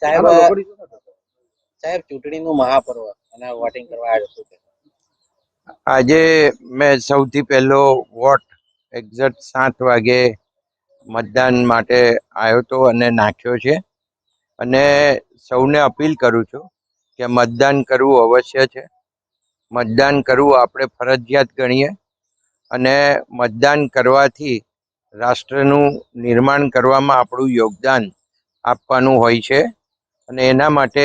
સાહેબ સાહેબ ચૂંટણીનું મહાપર્વ અને વોટિંગ કરવા આવ્યો છું આજે મેં સૌથી પહેલો વોટ એક્ઝેક્ટ સાત વાગે મતદાન માટે આવ્યો હતો અને નાખ્યો છે. અને સૌને અપીલ કરું છું કે મતદાન કરવું અવશ્ય છે. મતદાન કરવું આપણે ફરજિયાત ગણીએ. અને મતદાન કરવાથી રાષ્ટ્રનું નિર્માણ કરવામાં આપણું યોગદાન આપવાનું હોય છે. અને એના માટે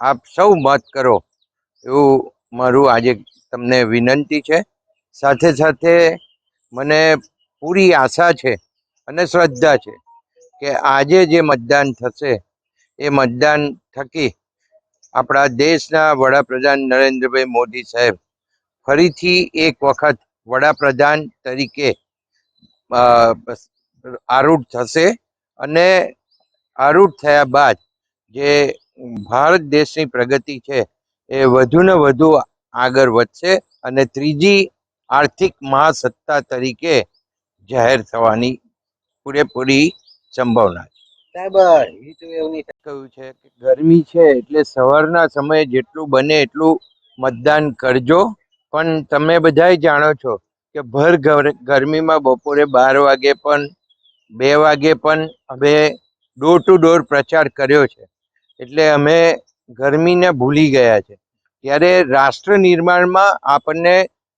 આપ સૌ મત કરો એવું મારું આજે તમને વિનંતી છે. સાથે સાથે મને પૂરી આશા છે અને શ્રદ્ધા છે કે આજે જે મતદાન થશે એ મતદાન થકી આપણા દેશના વડાપ્રધાન નરેન્દ્રભાઈ મોદી સાહેબ ફરીથી એક વખત વડાપ્રધાન તરીકે આરૂઢ થશે અને આરૂઢ થયા બાદ જે ભારત દેશની પ્રગતિ છે એ વધુને વધુ આગળ વધશે અને ત્રીજી આર્થિક મહાસત્તા તરીકે જાહેર થવાની પૂરેપૂરી સંભાવના છે. કહ્યું છે કે ગરમી છે એટલે સવારના સમયે જેટલું બને એટલું મતદાન કરજો. પણ તમે બધાય જાણો છો કે ભર ગરમીમાં બપોરે બાર વાગે પણ, બે વાગે પણ અમે ડોર ટુ ડોર પ્રચાર કર્યો છે. એટલે અમે ગરમીને ભૂલી ગયા છે. ત્યારે રાષ્ટ્ર નિર્માણમાં આપણને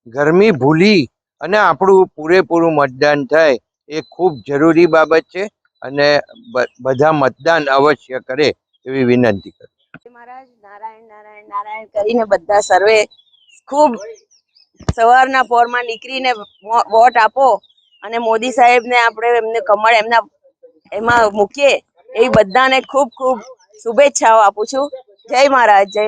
ગરમી ભૂલી અને આપણું પૂરેપૂરું મતદાન થાય એ ખૂબ જરૂરી બાબત છે અને બધા મતદાન અવશ્ય કરે એવી વિનંતી કરું મહારાજ નારાયણ નારાયણ નારાયણ કરીને બધા સર્વે ખૂબ સવારના પોરમાં નીકળીને વોટ આપો અને મોદી સાહેબને આપણે એમને કમળ એમના, એમાં મૂકીએ એ બધાને ખૂબ ખૂબ શુભેચ્છાઓ આપું છું. જય મહારાજ, જય